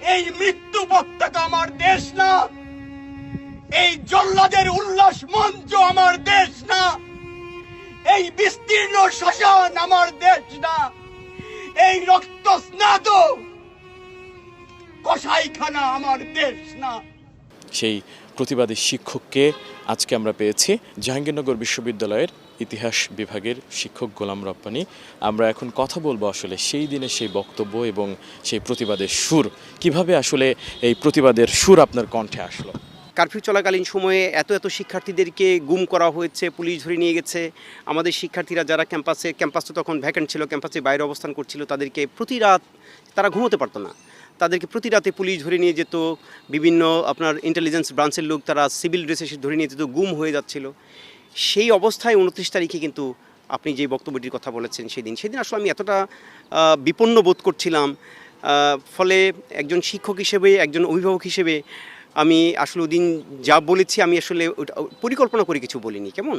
এই মৃত্যু পতাকা আমার দেশ না। এই জল্লাদের উল্লাস মঞ্চ আমার দেশ না। এই বিস্তীর্ণ শাসন আমার দেশ না। এই রক্ত স্নাত কসাইখানা আমার দেশ না। সেই প্রতিবাদী শিক্ষককে আজকে আমরা পেয়েছি জাহাঙ্গীরনগর বিশ্ববিদ্যালয়ের ইতিহাস বিভাগের শিক্ষক গোলাম রব্বানি। আমরা এখন কথা বলব আসলে সেই দিনে সেই বক্তব্য এবং সেই প্রতিবাদের সুর। কীভাবে আসলে এই প্রতিবাদের সুর আপনার কণ্ঠে আসলো? কারফিউ চলাকালীন সময়ে এত এত শিক্ষার্থীদেরকে গুম করা হয়েছে, পুলিশ ধরে নিয়ে গেছে। আমাদের শিক্ষার্থীরা যারা ক্যাম্পাসে, ক্যাম্পাস তো তখন ভ্যাকেন্ট ছিল, ক্যাম্পাসে বাইরে অবস্থান করছিল, তাদেরকে প্রতি রাত তারা ঘুমোতে পারতো না। তাদেরকে প্রতি রাতে পুলিশ ধরে নিয়ে যেত, বিভিন্ন আপনার ইন্টেলিজেন্স ব্রাঞ্চের লোক, তারা সিভিল ড্রেসে ধরে নিয়ে যেত, গুম হয়ে যাচ্ছিল। সেই অবস্থায় উনত্রিশ তারিখে কিন্তু আপনি যে বক্তব্যটির কথা বলেছেন সেদিন সেদিন আসলে আমি এতটা বিপন্ন বোধ করছিলাম ফলে একজন শিক্ষক হিসেবে, একজন অভিভাবক হিসেবে আমি আসলে ওদিন যা বলেছি আমি আসলে পরিকল্পনা করে কিছু বলিনি, কেমন?